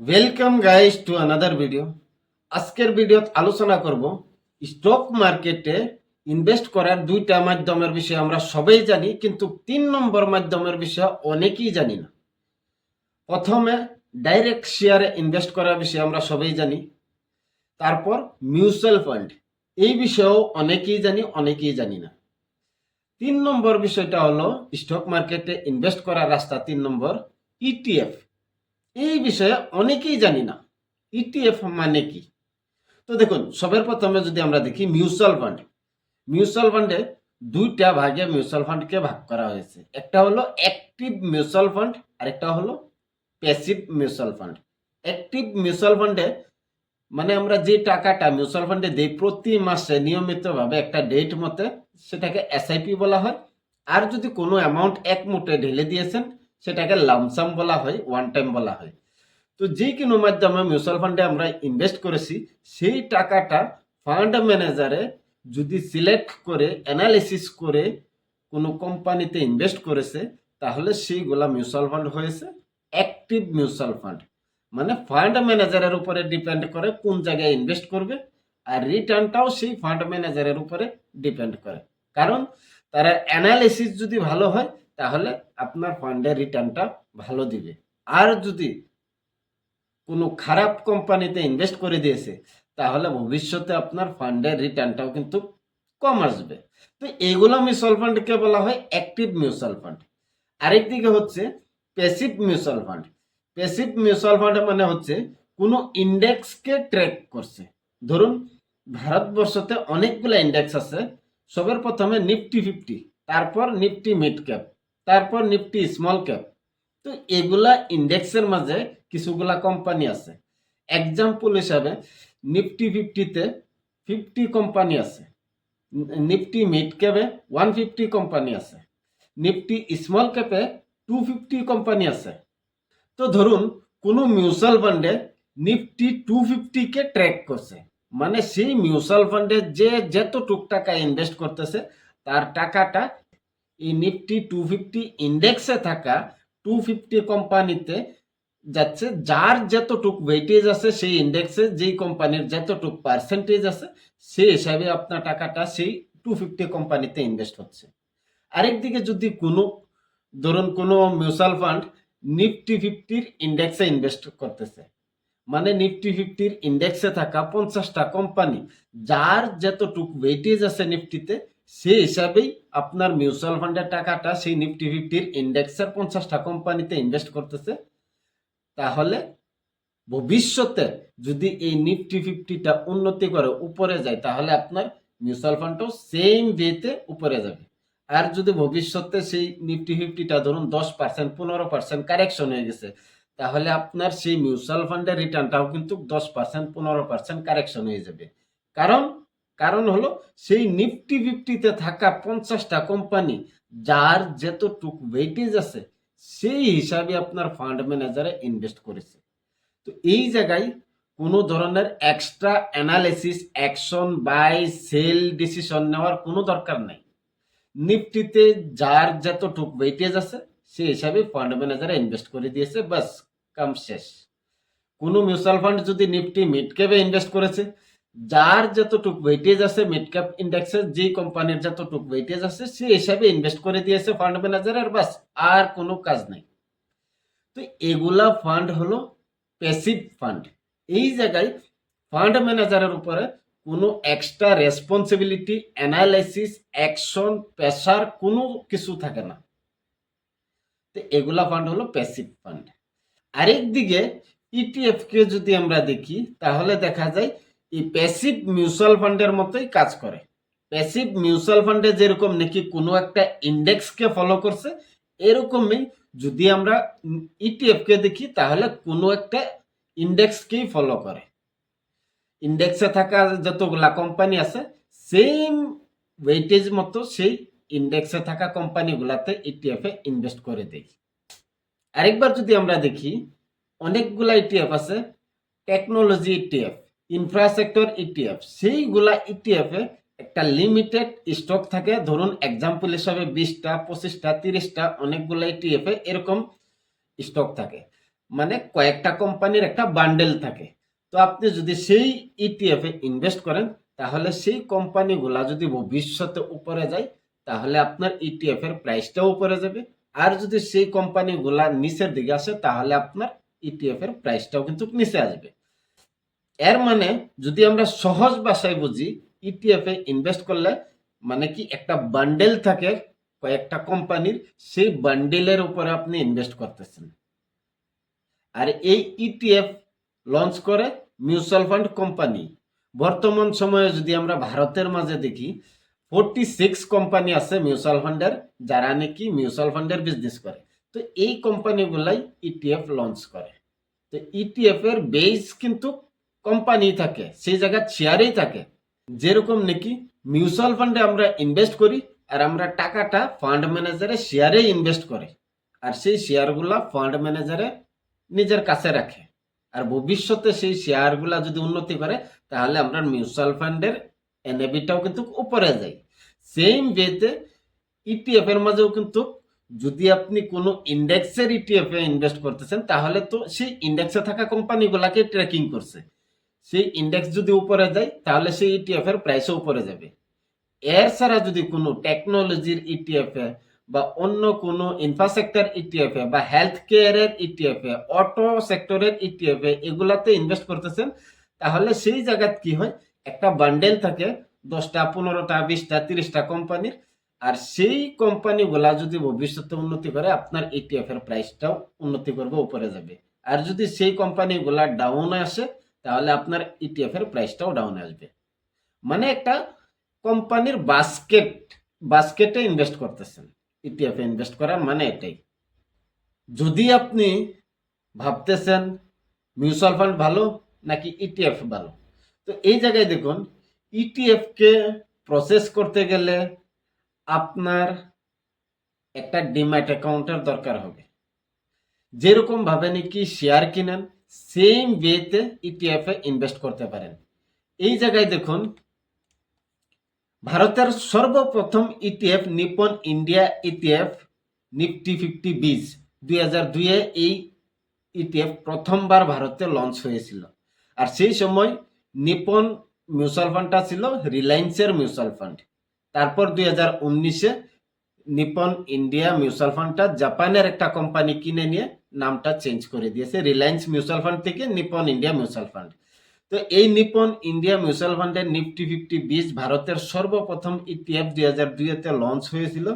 Welcome guys to another video আজকের ভিডিওত আলোচনা করব স্টক মার্কেটে ইনভেস্ট করার দুইটা মাধ্যমের বিষয়ে। আমরা সবাই জানি, কিন্তু তিন নম্বর মাধ্যমের বিষয়ে অনেকেই জানি না। প্রথমে ডাইরেক্ট শেয়ারে ইনভেস্ট করার বিষয়ে আমরা সবাই জানি। তারপর মিউচুয়াল ফান্ড এই বিষয়েও অনেকেই জানি অনেকেই জানি না। তিন নম্বর বিষয়টা হলো স্টক মার্কেটে ইনভেস্ট করার রাস্তা। তিন নম্বর ইটিএফ এই বিষয়ে অনেকেই জানি না। ইটিএফ মানে কি? তো দেখুন, সবের প্রথমে যদি আমরা দেখি মিউচুয়াল ফান্ড মিউচুয়াল ফান্ডে দুইটা ভাগে মিউচুয়াল ফান্ডকে ভাগ করা হয়েছে। একটা হলো অ্যাক্টিভ মিউচুয়াল ফান্ড আরেকটা হলো passive mutual fund active mutual ফান্ডে মানে আমরা যে টাকাটা মিউচুয়াল ফান্ডে দিই প্রতি মাসে নিয়মিতভাবে একটা ডেট মতে, সেটাকে এসআইপি বলা হয়। আর যদি কোনো অ্যামাউন্ট এক মুঠে ঢেলে দিয়েছেন সেটাকে লামসাম বলা হয় ওয়ান টাইম বলা হয়। তো যে কোনো মাধ্যমে মিউচুয়াল ফান্ডে আমরা ইনভেস্ট করেছি, সেই টাকাটা ফান্ড ম্যানেজারে যদি সিলেক্ট করে অ্যানালিসিস করে কোনো কোম্পানিতে ইনভেস্ট করেছে, তাহলে সেইগুলা মিউচুয়াল ফান্ড হয়েছে অ্যাক্টিভ মিউচুয়াল ফান্ড মানে ফান্ড ম্যানেজারের উপরে ডিপেন্ড করে কোন জায়গায় ইনভেস্ট করবে, আর রিটার্নটাও সেই ফান্ড ম্যানেজারের উপরে ডিপেন্ড করে। কারণ তারা অ্যানালিসিস যদি ভালো হয় তাহলে আপনার ফান্ডের রিটার্নটা ভালো দিবে। আর যদি কোনো খারাপ কোম্পানিতে ইনভেস্ট করে দিয়েছে, তাহলে ভবিষ্যতে আপনার ফান্ডের রিটার্নটাও কিন্তু কম আসবে। তো এইগুলো মিউচুয়াল ফান্ডকে বলা হয় অ্যাক্টিভ মিউচুয়াল ফান্ড আরেক দিকে হচ্ছে passive mutual fund passive mutual fund মানে হচ্ছে কোনো ইন্ডেক্সকে ট্র্যাক করছে। ধরুন, ভারতবর্ষতে অনেকগুলো ইন্ডেক্স আছে, সবার প্রথমে নিফটি ফিফটি তারপর নিফটি মিড ক্যাপ তারপর নিফটি স্মল ক্যাপ তো এগুলা ইন্ডেক্সের মাঝে কিছুগুলা কোম্পানি আছে। এক্সাম্পল হিসাবে নিফটি ফিফটিতে ফিফটি কোম্পানি আছে। নিফটি মিড ক্যাপে ওয়ান ফিফটি কোম্পানি আছে। নিফটি স্মল ক্যাপে টু ফিফটি কোম্পানি আছে। তো ধরুন, কোনো মিউচুয়াল ফান্ডে নিফটি টু ফিফটিকে ট্র্যাক করছে। মানে সেই মিউচুয়াল ফান্ডে যে যতটুক টাকা ইনভেস্ট করতেছে, তার টাকাটা এই নিফটি টু ফিফটি ইন্ডেক্সে থাকা টু ফিফটি কোম্পানিতে যাচ্ছে, যার যতটুক ওয়েটেজ আছে সেই ইন্ডেক্সে যেই কোম্পানির যতটুক পার্সেন্টেজ আছে সেই হিসাবে আপনার টাকাটা সেই টু ফিফটি কোম্পানিতে ইনভেস্ট হচ্ছে। আরেকদিকে যদি কোনো, ধরুন কোনো মিউচুয়াল ফান্ড নিফটি ফিফটির ইন্ডেক্সে ইনভেস্ট করতেছে মানে নিফটি ফিফটির ইন্ডেক্সে থাকা পঞ্চাশটা কোম্পানি যার যতটুক ওয়েটেজ আছে নিফটিতে সেই হিসাবেই আপনার মিউচুয়াল ফান্ডের টাকাটা সেই নিফটি ফিফটির ইন্ডেক্সের পঞ্চাশটা কোম্পানিতে ইনভেস্ট করতেছে। তাহলে ভবিষ্যতে যদি এই নিফটি ফিফটিটা উন্নতি করে উপরে যায়, তাহলে আপনার মিউচুয়াল ফান্ডটাও সেম ওয়েতে উপরে যাবে। আর যদি ভবিষ্যতে সেই নিফটি ফিফটিটা ধরুন দশ পার্সেন্ট পনেরো পার্সেন্ট কারেকশন হয়ে গেছে, তাহলে আপনার সেই মিউচুয়াল ফান্ডের রিটার্নটাও কিন্তু দশ পার্সেন্ট পনেরো পার্সেন্ট কারেকশন হয়ে যাবে। কারণ কারণ হলো সেই নিফটি ফিফটিতে থাকা পঞ্চাশটা কোম্পানি যার যতটুক ওয়েটেজ আছে, সেই হিসাবে আপনার ফান্ড ম্যানেজারে ইনভেস্ট করেছে। তো এই জায়গায় কোনো ধরনের extra analysis action buy sell decision নেওয়ার কোনো দরকার নাই। নিফটিতে যার যতটুক ওয়েটেজ আছে, সেই হিসাবে ফান্ড ম্যানেজারে ইনভেস্ট করে দিয়েছে বাস কাম শেষ। কোনো মিউচুয়াল ফান্ড যদি নিফটি মিড ক্যাপে ইনভেস্ট করেছে যার যতটুক ওয়েটেজ আছে মিড ক্যাপ ইন্ডেক্সে যে কোম্পানির যতটুক ওয়েটেজ আছে, সে হিসাবে ইনভেস্ট করে দিয়েছে ফান্ড ম্যানেজার আর বাস, আর কোনো কাজ নাই। তো এগুলা ফান্ড হলো প্যাসিভ ফান্ড এই জায়গায় ফান্ড ম্যানেজারের উপরে কোনো extra responsibility analysis action pressure কোনো কিছু থাকে না। তো এগুলা ফান্ড হলো প্যাসিভ ফান্ড আরেক দিকে ইটিএফ কে যদি আমরা দেখি, তাহলে দেখা যায় এই প্যাসিভ মিউচুয়াল ফান্ডের মতোই কাজ করে। প্যাসিভ মিউচুয়াল ফান্ডে যেরকম নাকি কোনো একটা ইন্ডেক্সকে ফলো করছে, এরকমই যদি আমরা ইটিএফ কে দেখি, তাহলে কোনো একটা ইন্ডেক্সকেই ফলো করে। ইন্ডেক্সে থাকা যতগুলা কোম্পানি আছে সেম ওয়েটেজ মতো সেই ইন্ডেক্সে থাকা কোম্পানিগুলাতে ইটিএফ ইনভেস্ট করে দেয় আরেকবার যদি আমরা দেখি, অনেকগুলা ইটিএফ আছে টেকনোলজি ইটিএফ ইনফ্রাস্ট্রাকচার ইটিএফ সেইগুলা ইটিএফ এ একটা লিমিটেড স্টক থাকে। ধরুন এক্সাম্পল হিসাবে বিশটা, পঁচিশটা, তিরিশটা, অনেকগুলো ইটিএফ এ এরকম স্টক থাকে। মানে কয়েকটা কোম্পানির একটা বান্ডেল থাকে। তো আপনি যদি সেই ইটিএফ ইনভেস্ট করেন, তাহলে সেই কোম্পানিগুলা যদি ভবিষ্যতে উপরে যায়, তাহলে আপনার ইটিএফ এর প্রাইসটাও উপরে যাবে। আর যদি সেই কোম্পানিগুলা নিচের দিকে আসে, তাহলে আপনার ইটিএফ এর প্রাইসটাও কিন্তু নিচে আসবে। এর মানে যদি আমরা সহজ ভাষায় বুঝি ইটিএফ এ ইনভেস্ট করলে মানে কি একটা বান্ডেল থাকে কয়েকটা কোম্পানির সেই বান্ডেলের উপরে আপনি ইনভেস্ট করতেছেন। আর এই ইটিএফ লঞ্চ করে মিউচুয়াল ফান্ড কোম্পানি বর্তমান সময়ে যদি আমরা ভারতের মাঝে দেখি ফোরটি সিক্স কোম্পানি আছে মিউচুয়াল ফান্ডের যারা নাকি মিউচুয়াল ফান্ডের বিজনেস করে। তো এই কোম্পানিগুলাই ইটিএফ লঞ্চ করে। তো ইটিএফ এর বেস কিন্তু কোম্পানি থাকে, সেই জায়গায় শেয়ারেই থাকে। যেরকম নাকি মিউচুয়াল ফান্ডে আমরা ইনভেস্ট করি আর আমরা টাকাটা ফান্ড ম্যানেজারে শেয়ারে ইনভেস্ট করে। আর সেই শেয়ারগুলা ফান্ড ম্যানেজারে নিজের কাছে রাখে। আর ভবিষ্যতে সেই শেয়ারগুলা যদি উন্নতি করে, তাহলে আমরা মিউচুয়াল ফান্ডের এনএবিটাও কিন্তু উপরে যায় সেম ওয়েতে ইটিএফ এর মাঝেও কিন্তু যদি আপনি কোনো ইন্ডেক্সের ইটিএফ এ ইনভেস্ট করতেছেন, তাহলে তো সেই ইন্ডেক্সে থাকা কোম্পানিগুলাকে ট্র্যাকিং করছে। সেই ইন্ডেক্স যদি উপরে যায়, তাহলে সেই ইটিএফ এর প্রাইসও উপরে যাবে। এর ছাড়া যদি কোনো টেকনোলজির ইটিএফ এ বা অন্য কোনো ইনফ্রাস্ট্রাকচার ইটিএফ এ বা হেলথ কেয়ারের ইটিএফ এ অটো সেক্টরের ইটিএফ এ এগুলাতে ইনভেস্ট করতেছেন, তাহলে সেই জায়গাত কি হয়? একটা বান্ডেল থাকে, দশটা, পনেরোটা, বিশটা, তিরিশটা কোম্পানির আর সেই কোম্পানিগুলা যদি ভবিষ্যতে উন্নতি করে, আপনার ইটিএফ এর প্রাইসটাও উন্নতি করবে, উপরে যাবে। আর যদি সেই কোম্পানিগুলা ডাউন আসে তাহলে আপনার ইটিএফ এর প্রাইসটাও ডাউন আসবে। মানে একটা কোম্পানির বাস্কেট বাস্কেটে ইনভেস্ট করতেছেন। ইটিএফ এ ইনভেস্ট করার মানে এটাই। যদি আপনি ভাবতেছেন মিউচুয়াল ফান্ড ভালো নাকি ইটিএফ ভালো, তো এই জায়গায় দেখুন ইটিএফ কে প্রসেস করতে গেলে আপনার একটা ডিম্যাট অ্যাকাউন্টের দরকার হবে। যেরকম ভাবে নাকি শেয়ার কিনেন সেম ওয়েতে ইটিএফ ইনভেস্ট করতে পারেন। এই জায়গায় দেখুন, ভারতের সর্বপ্রথম ETF Nippon India ETF Nifty fifty BeES. দুই হাজার দুইয়ে এই ইটিএফ প্রথমবার ভারতে লঞ্চ হয়েছিল। আর সেই সময় নিপন মিউচুয়াল ফান্ডটা ছিল রিলায়েন্সের মিউচুয়াল ফান্ড তারপর দুই হাজার উনিশে নিপন ইন্ডিয়া মিউচুয়াল ফান্ডটা জাপানের একটা কোম্পানি কিনে নিয়ে নামটা চেঞ্জ করে দিয়েছে, রিলায়েন্স মিউচুয়াল ফান্ড থেকে নিপন ইন্ডিয়া মিউচুয়াল ফান্ড। তো এই নিপন ইন্ডিয়া মিউচুয়াল ফান্ডের নিফটি ফিফটি বিশ ভারতের সর্বপ্রথম ইটিএফ দুই হাজার দুইতে লঞ্চ হয়েছিল।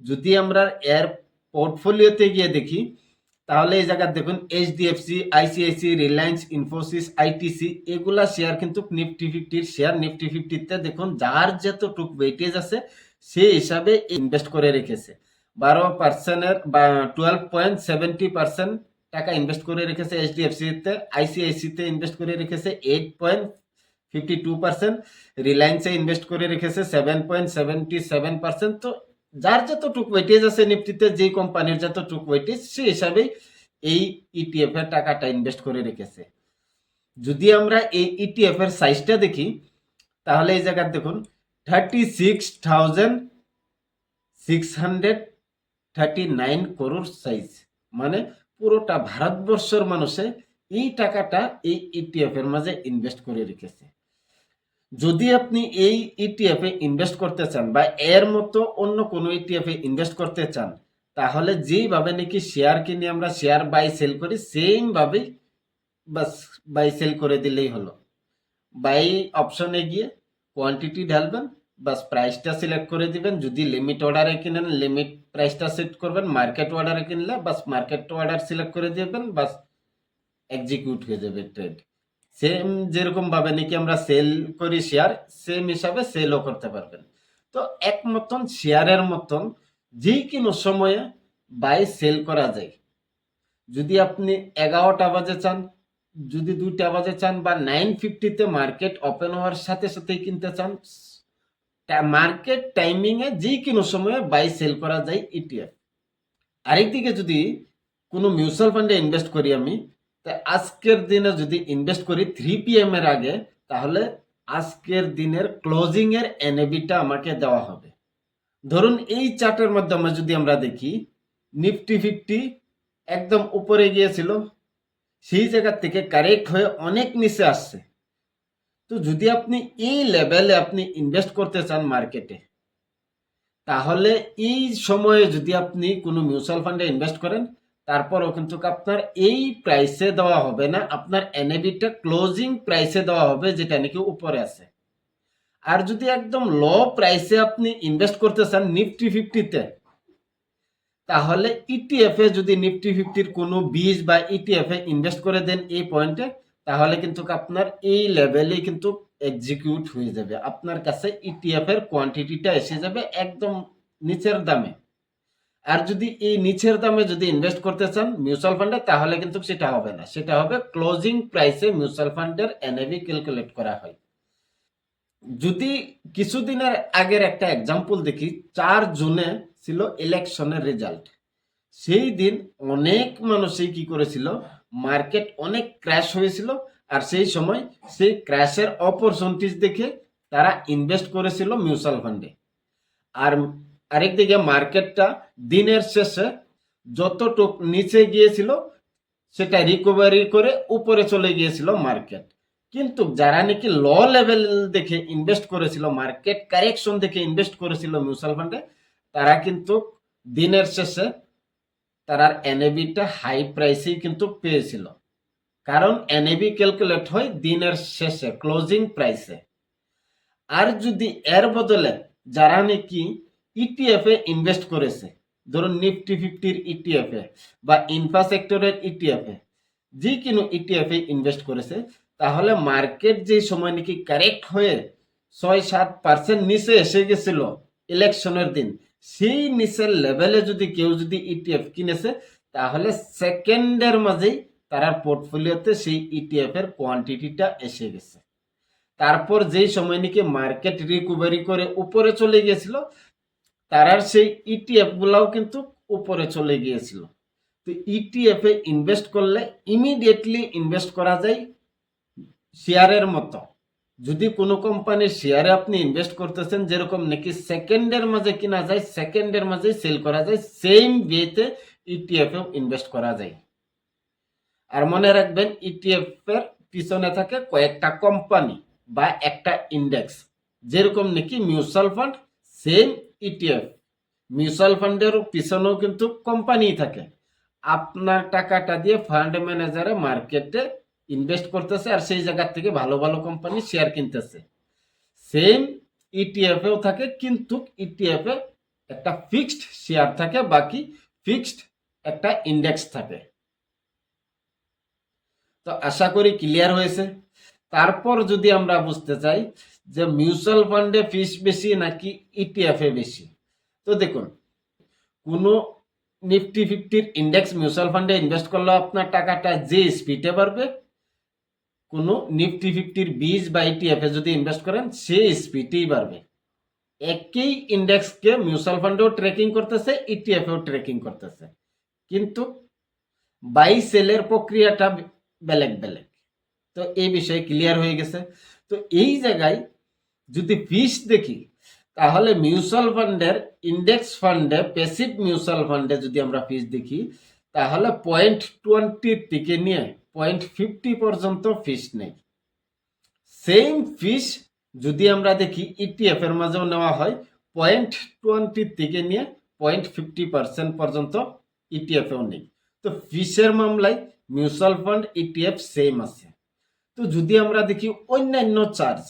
যদি আমরা এর পোর্টফোলিওতে গিয়ে দেখি, তাহলে এই জায়গা দেখুন HDFC, ICICI, Reliance, Infosys, ITC, এগুলা শেয়ার কিন্তু নিফটি ফিফটির শেয়ার নিফটি ফিফটিতে দেখুন যার যতটুক ওয়েটেজ আছে সেই হিসাবে ইনভেস্ট করে রেখেছে। বারো পার্সেন্টের বা টুয়েলভ পয়েন্ট সেভেন্টি পার্সেন্ট টাকা ইনভেস্ট করে রেখেছে এইচডিএফসিতে আইসিআইসিতে ইনভেস্ট করে রেখেছে eight point fifty two percent রিলায়েন্সে invest করে রেখেছে seven point seventy seven percent তো যার যতটুক ওয়েটেজ আছে নিফটিতে যেই কোম্পানির যতটুক ওয়েটেজ সেই হিসাবেই এই ইটিএফ এর টাকাটা ইনভেস্ট করে রেখেছে। যদি আমরা এই ইটিএফ এর সাইজটা দেখি, তাহলে এই জায়গার দেখুন thirty six thousand six hundred thirty nine crore size মানে পুরোটা ভারতবর্ষের মানুষে এই টাকাটা এই ইটিএফ এর মাঝে ইনভেস্ট করে রেখেছে। যদি আপনি এই ইটিএফ এ ইনভেস্ট করতে চান বা এর মতো অন্য কোনো ইটিএফ এ ইনভেস্ট করতে চান, তাহলে যেইভাবে নাকি শেয়ার কিনে আমরা শেয়ার বাই সেল করি সেম ভাবেই বাস বাই সেল করে দিলেই হলো। বাই অপশনে গিয়ে কোয়ান্টিটি ঢালবেন, বাস প্রাইসটা সিলেক্ট করে দিবেন, যদি লিমিট অর্ডারে কিনেন লিমিট প্রাইসটা সেট করবেন মার্কেট অর্ডারে কিনলে বাস মার্কেট অর্ডার সিলেক্ট করে দিবেন, বাস এক্সিকিউট হয়ে যাবে ট্রেড সেম যেরকম ভাবে নাকি আমরা সেল করি শেয়ার সেম হিসাবে সেলও করতে পারবেন। তো এক মতন শেয়ারের মতন যে কোনো সময়ে বাই সেল করা যায়। যদি আপনি এগারোটা বাজে চান যদি দুইটা বাজে চান বা নাইন ফিফটিতে মার্কেট ওপেন হওয়ার সাথে সাথেই কিনতে চান মার্কেট টাইমিং এ যে কোনো সময়ে বাই সেল করা যায় E ইটিএফ আরেকদিকে যদি কোনো মিউচুয়াল ফান্ডে ইনভেস্ট করি আমি আজকের দিনে যদি ইনভেস্ট করি থ্রি পিএম এর আগে, তাহলে আজকের দিনের ক্লোজিং এর এনএবিটা আমাকে দেওয়া হবে। ধরুন এই চার্টের মাধ্যমে যদি আমরা দেখি নিফটি ফিফটি একদম উপরে গিয়েছিল সেই জায়গা থেকে কারেক্ট হয়ে অনেক নিচে আসছে। তো যদি আপনি এই লেভেলে আপনি ইনভেস্ট করতে চান মার্কেটে তাহলে এই সময়ে যদি আপনি কোনো মিউচুয়াল ফান্ডে ইনভেস্ট করেন, তারপরও কিন্তু আপনার এই প্রাইসে দেওয়া হবে না, আপনার এনএবিটা ক্লোজিং প্রাইসে দেওয়া হবে, যেটা নাকি উপরে আছে। আর যদি একদম লো প্রাইসে আপনি ইনভেস্ট করতে চান নিফটি ফিফটিতে তাহলে ইটিএফ এ যদি নিফটি ফিফটির কোনো বীজ বা ইটিএফ এ ইনভেস্ট করে দেন এই পয়েন্টে তাহলে কিন্তু আপনার এই লেভেলে কিন্তু এক্সিকিউট হয়ে যাবে। আপনার কাছে ইটিএফ এর কোয়ান্টিটিটা এসে যাবে একদম নিচের দামে। আর যদি এই নিচের দামে যদি ইনভেস্ট করতে চান মিউচুয়াল ফান্ডে তাহলে কিন্তু সেটা হবে না। সেটা হবে ক্লোজিং প্রাইসে মিউচুয়াল ফান্ডের এনএভি ক্যালকুলেট করা হয়। যদি কিছুদিনের আগের একটা এক্সাম্পল দেখি, চার জুনে ছিল ইলেকশনের রেজাল্ট সেই দিন অনেক মানুষই কি করেছিল মার্কেট অনেক ক্র্যাশ হয়েছিল আর সেই সময় সেই ক্র্যাশের অপরচুনিটিস দেখে তারা ইনভেস্ট করেছিল মিউচুয়াল ফান্ডে আর আরেকদিকে মার্কেটটা দিনের শেষে যতটুক নিচে গিয়েছিল সেটা রিকভারি করে উপরে চলে গিয়েছিল মার্কেট কিন্তু যারা নাকি ল লেভেল দেখে ইনভেস্ট করেছিল মার্কেট কারেকশন দেখে ইনভেস্ট করেছিল মিউচুয়াল ফান্ডে তারা কিন্তু দিনের শেষে তার এনএবিটা হাই প্রাইসেই কিন্তু পেয়েছিল। কারণ এনএবি ক্যালকুলেট হয় দিনের শেষে ক্লোজিং প্রাইসে আর যদি এর বদলে যারা নাকি ইটিএফ এ ইনভেস্ট করেছে, ধরুন নিফটি ফিফটির ইটিএফ এ বা ইনফ্রাস্ট্রাকচারের ইটিএফ এ, যে কোনো ইটিএফ এ ইনভেস্ট করেছে, তাহলে মার্কেট যে সময় নাকি কারেক্ট হয়ে ছয় সাত পার্সেন্ট নিচে এসে গেছিল ইলেকশনের দিন সেই নিচের লেভেলে যদি কেউ যদি ইটিএফ কিনেছে, তাহলে সেকেন্ডের মাঝেই তার পোর্টফোলিওতে সেই ইটিএফ এর কোয়ান্টিটিটা এসে গেছে। তারপর যেই সময় নাকি মার্কেট রিকভারি করে উপরে চলে গিয়েছিল তারার সেই ইটিএফ গুলাও কিন্তু উপরে চলে গিয়েছিল। তো ইটিএফ এ ইনভেস্ট করলে ইমিডিয়েটলি ইনভেস্ট করা যায় শেয়ারের মতো। যদি কোনো কোম্পানির শেয়ারে আপনি ইনভেস্ট করতেছেন, যেরকম নাকি সেকেন্ডের মাঝে কিনা যায় সেকেন্ডের মাঝে সেল করা যায় সেম ওয়েতে ইটিএফ ইনভেস্ট করা যায়। আর মনে রাখবেন ইটিএফ এর পিছনে থাকে কয়েকটা কোম্পানি বা একটা ইন্ডেক্স যেরকম নাকি mutual fund same ETF mutual ফান্ডের পিছনেও কিন্তু কোম্পানি থাকে। আপনার টাকাটা দিয়ে ফান্ড ম্যানেজারে মার্কেটে ইনভেস্ট করতেছে আর সেই জায়গা থেকে ভালো ভালো কোম্পানি শেয়ার কিনতেছে। সেম ইটিএফ এও থাকে, কিন্তু ইটিএফ এ একটা ফিক্সড শেয়ার থাকে, বাকি ফিক্সড একটা ইন্ডেক্স থাকে। তো আশা করি ক্লিয়ার হয়েছে। তারপর যদি আমরা বুঝতে চাই যে মিউচুয়াল ফান্ডে ফিস বেশি নাকি ইটিএফ এ বেশি, তো দেখুন, কোনো নিফটি ফিফটির ইন্ডেক্স মিউচুয়াল ফান্ডে ইনভেস্ট করলে আপনার টাকাটা যে স্পিডে বাড়বে কোনো নিফটি ফিফটির বীজ বা ইটিএফ এ যদি ইনভেস্ট করেন সে স্পিডেই বাড়বে। একই ইন্ডেক্সকে মিউচুয়াল ফান্ডেও ট্রেকিং করতেছে ইটিএফ এও ট্রেকিং করতেছে। কিন্তু বাই সেলের প্রক্রিয়াটা বেলেগ বেলেগ। তো এই বিষয়ে ক্লিয়ার হয়ে গেছে। তো এই জায়গায় যদি ফিস দেখি, তাহলে মিউচুয়াল ফান্ডের ইন্ডেক্স ফান্ডে প্যাসিভ মিউচুয়াল ফান্ডে যদি আমরা ফিস দেখি, তাহলে পয়েন্ট টোয়েন্টি টিকে নিয়ে পয়েন্ট ফিফটি পর্যন্ত ফিস নেই। সেম ফিস যদি আমরা দেখি ইটিএফ এর মাঝেও নেওয়া হয়, পয়েন্ট টোয়েন্টি থেকে নিয়ে পয়েন্ট ফিফটি পার্সেন্ট পর্যন্ত ইটিএফ এও নেই। তো ফিসের মামলায় মিউচুয়াল ফান্ড ইটিএফ সেম আছে। তো যদি আমরা দেখি অন্যান্য চার্জ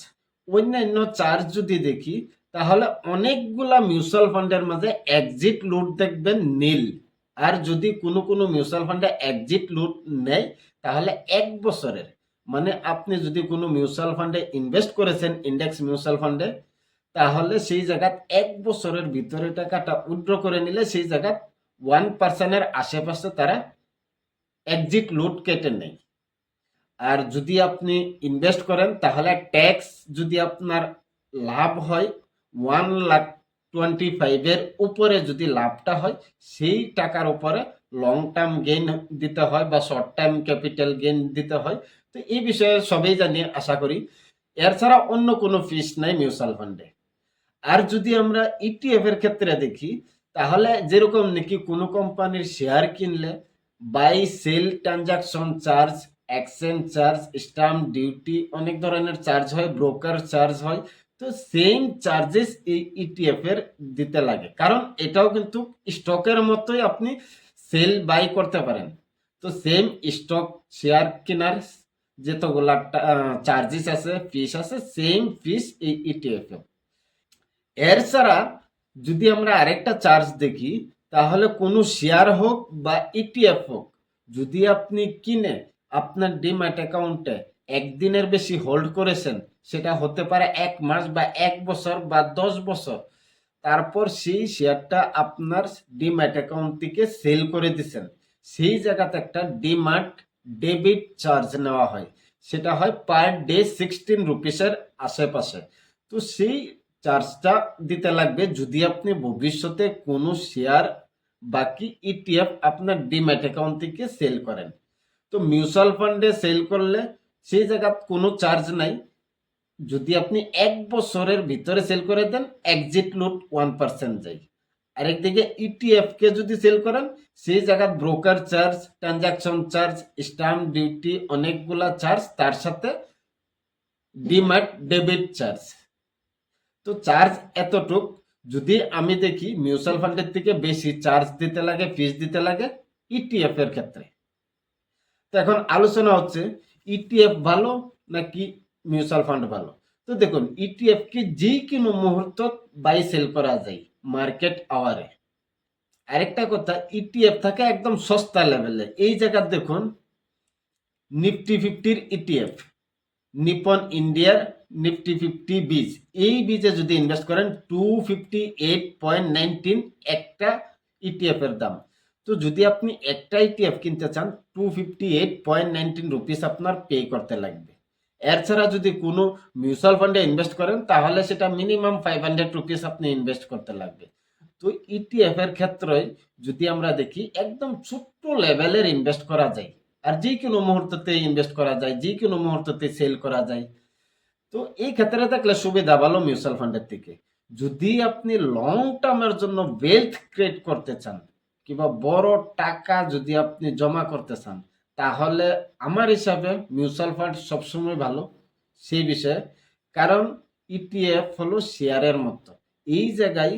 অন্যান্য চার্জ যদি দেখি, তাহলে অনেকগুলা মিউচুয়াল ফান্ডের মাঝে এক্সিট লুট দেখবেন নীল। আর যদি কোনো কোনো মিউচুয়াল ফান্ডে এক্সিট লুট নেয় তাহলে এক বছরের। মানে আপনি যদি কোনো মিউচুয়াল ফান্ডে ইনভেস্ট করেছেন ইন্ডেক্স মিউচুয়াল ফান্ডে তাহলে সেই জায়গাত এক বছরের ভিতরে টাকাটা উইড্র করে নিলে সেই জায়গাত ওয়ান পার্সেন্টের আশেপাশে তারা এক্সিট লোড কেটে নেয়। আর যদি আপনি ইনভেস্ট করেন, তাহলে ট্যাক্স যদি আপনার লাভ হয় ওয়ান লাখ টোয়েন্টি ফাইভের উপরে যদি লাভটা হয়, সেই টাকার উপরে লং টার্ম গেইন দিতে হয় বা শর্ট টার্ম ক্যাপিটাল গেইন দিতে হয়। তো এই বিষয়ে সবাই জানি, আশা করি। এর ছাড়া অন্য কোনো ফিস নাই মিউচুয়াল ফান্ডে আর যদি আমরা ইটিএফ এর ক্ষেত্রে দেখি, তাহলে যেরকম নাকি কোনো কোম্পানির শেয়ার কিনলে buy sell transaction charge exchange charge stamp duty অনেক ধরনের চার্জ হয় ব্রোকার চার্জ হয়। তো সেম চার্জেস এই ইটিএফ এর দিতে লাগে। কারণ এটাও কিন্তু স্টকের মতোই আপনি সেল বাই করতে পারেন। তো সেম স্টক শেয়ার কেনার যতগুলা চার্জেস আছে ফিস আছে সেম ফিস এই ইটিএফ এ। এর ছাড়া যদি আমরা আরেকটা চার্জ দেখি, তাহলে কোনো শেয়ার হোক বা ইটিএফ হোক, যদি আপনি কিনে আপনার ডিম্যাট অ্যাকাউন্টে একদিনের বেশি হোল্ড করেছেন, সেটা হতে পারে এক মাস বা এক বছর বা দশ বছর। তারপর সেই শেয়ারটা আপনার ডিম্যাট অ্যাকাউন্ট থেকে সেল করে দিছেন সেই জায়গাতে একটা ডিমার্ট ডেবিট চার্জ নেওয়া হয়। সেটা হয় পার ডে সিক্সটিন রুপিসের আশেপাশে। তো সেই চার্জটা দিতে লাগবে যদি আপনি ভবিষ্যতে কোনো শেয়ার বাকি ইটিএফ আপনার ডিম্যাট অ্যাকাউন্ট থেকে সেল করেন। তো মিউচুয়াল ফান্ডে সেল করলে সেই জায়গা কোনো চার্জ নাই। যদি আপনি এক বছরের ভিতরে সেল করে দেন এক্সিট লুট ওয়ান পার্সেন্ট যাই আরেকদিকে ইটিএফ কে যদি সেল করেন, সেই জায়গার broker charge transaction charge stamp duty অনেকগুলা চার্জ তার সাথে ডিমার্ট ডেবিট চার্জ তো চার্জ এতটুক, যদি আমি দেখি মিউচুয়াল ফান্ডের থেকে বেশি চার্জ দিতে লাগে ফিস দিতে লাগে ইটিএফ এর ক্ষেত্রে। তো এখন আলোচনা হচ্ছে ইটিএফ ভালো নাকি মিউচুয়াল ফান্ড ভালো। তো দেখুন ইটিএফ কে যে কোনো মুহূর্ত বাই সেল করা যায় মার্কেট আওয়ারে আরেকটা কথা ইটিএফ থাকে একদম সস্তা লেভেলে এই জায়গা দেখুন নিফটি ফিফটির ইটিএফ নিপন ইন্ডিয়ার নিফটি ফিফটি বীজ। এই বীজে যদি ইনভেস্ট করেন two fifty eight point nineteen একটা ইটিএফ এর দাম। তো যদি আপনি একটা ইটিএফ কিনতে চান two fifty eight point nineteen rupees আপনার পে করতে লাগবে। এর ছাড়া যদি কোনো মিউচুয়াল ফান্ডে ইনভেস্ট করেন, তাহলে সেটা মিনিমাম ফাইভ হান্ড্রেড রুপিস আপনি ইনভেস্ট করতে লাগবে। তো ইটিএফ এর ক্ষেত্রে যদি আমরা দেখি, একদম ছোট্ট লেভেলের ইনভেস্ট করা যায়। আর যে কোনো মুহূর্ততে ইনভেস্ট করা যায়, যে কোনো মুহূর্ততে সেল করা যায়। তো এই ক্ষেত্রে থাকলে সুবিধা ভালো মিউচুয়াল ফান্ডের থেকে। যদি আপনি লং টার্মের জন্য ওয়েলথ ক্রিয়েট করতে চান, কিংবা বড় টাকা যদি আপনি জমা করতে চান তাহলে আমার হিসাবে মিউচুয়াল ফান্ড সবসময় ভালো। সেই বিষয়ে। কারণ ইটিএফ হলো শেয়ারের মতো। এই জায়গায়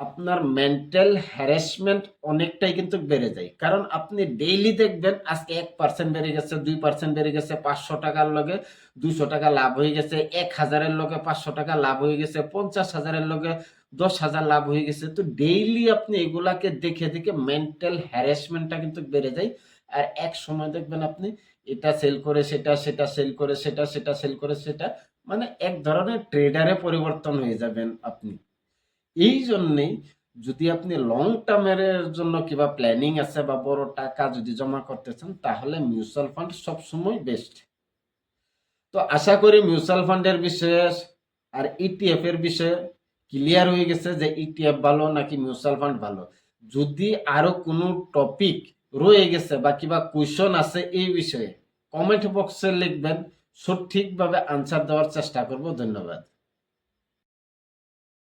আপনার মেন্টাল হ্যারাসমেন্ট অনেকটাই কিন্তু বেড়ে যায়। কারণ আপনি ডেইলি দেখবেন, আজকে এক পার্সেন্ট বেড়ে গেছে, দুই পার্সেন্ট বেড়ে গেছে, পাঁচশো টাকার লগে দুইশো টাকা লাভ হয়ে গেছে, এক হাজারের লগে পাঁচশো টাকা লাভ হয়ে গেছে, পঞ্চাশ হাজারের লগে দশ হাজার লাভ হয়ে গেছে। তো ডেইলি আপনি এগুলাকে দেখে দেখে মেন্টাল হ্যারাসমেন্টটা কিন্তু বেড়ে যায়। আর এক সময় দেখবেন আপনি, এটা সেল করে সেটা সেটা সেল করে সেটা সেটা সেল করে সেটা মানে এক ধরনের ট্রেডারে পরিবর্তন হয়ে যাবেন আপনি। এই জন্যেই যদি আপনি লং টার্মের জন্য কিবা প্ল্যানিং আছে বা বড় টাকা যদি জমা করতে চান, তাহলে মিউচুয়াল ফান্ড সবসময় বেস্ট তো আশা করি মিউচুয়াল ফান্ডের বিষয়ে আর ইটিএফ এর বিষয়ে ক্লিয়ার হয়ে গেছে যে ইটিএফ ভালো নাকি মিউচুয়াল ফান্ড ভালো। যদি আরও কোনো টপিক রয়ে গেছে বা কিবা কুয়েশন আছে এই বিষয়ে। কমেন্ট বক্সে লিখবেন, সঠিকভাবে আনসার দেওয়ার চেষ্টা করব। ধন্যবাদ।